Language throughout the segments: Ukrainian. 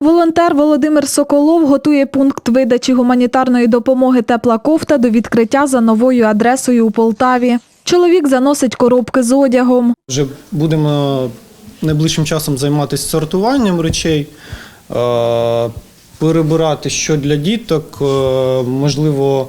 Волонтер Володимир Соколов готує пункт видачі гуманітарної допомоги тепла кофта до відкриття за новою адресою у Полтаві. Чоловік заносить коробки з одягом. Вже будемо найближчим часом займатися сортуванням речей, е, перебирати, що для діток. Е, Можливо,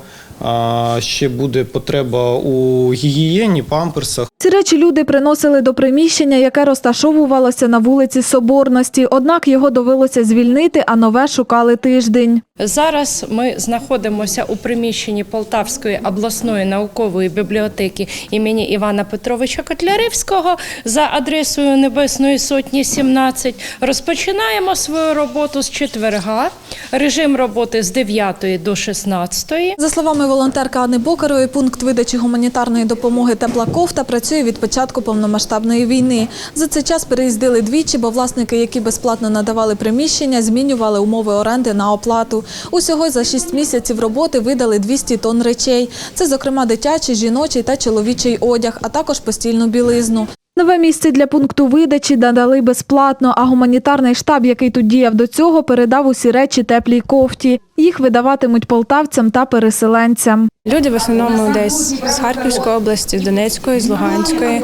ще буде потреба у гігієні, памперсах. Ці речі люди приносили до приміщення, яке розташовувалося на вулиці Соборності. Однак його довелося звільнити, а нове шукали тиждень. Зараз ми знаходимося у приміщенні Полтавської обласної наукової бібліотеки імені Івана Петровича Котляревського за адресою Небесної Сотні 17. Розпочинаємо свою роботу з четверга. Режим роботи з 9 до 16. За словами волонтерки Анни Бокарової, пункт видачі гуманітарної допомоги тепла кофта працює від початку повномасштабної війни. За цей час переїздили двічі, бо власники, які безплатно надавали приміщення, змінювали умови оренди на оплату. Усього за 6 місяців роботи видали 200 тонн речей. Це, зокрема, дитячий, жіночий та чоловічий одяг, а також постільну білизну. Нове місце для пункту видачі надали безплатно, а гуманітарний штаб, який тут діяв до цього, передав усі речі теплій кофті. Їх видаватимуть полтавцям та переселенцям. Люди в основному десь з Харківської області, з Донецької, з Луганської.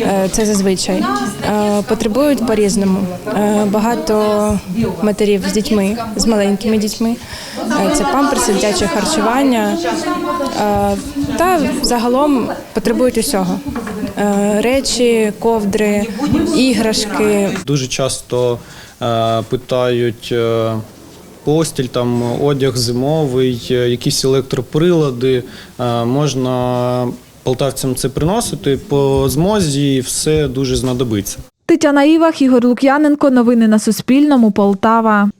Е, Це зазвичай Е, потребують по-різному. Е, Багато матерів з дітьми, з маленькими дітьми. Це памперси, дитяче харчування та загалом потребують усього. Е, Речі, ковдри, іграшки, Дуже часто е, питають е, постіль, там одяг зимовий, якісь електроприлади. Можна полтавцям це приносити по змозі, і все дуже знадобиться. Тетяна Івах, Ігор Лук'яненко. Новини на Суспільному. Полтава.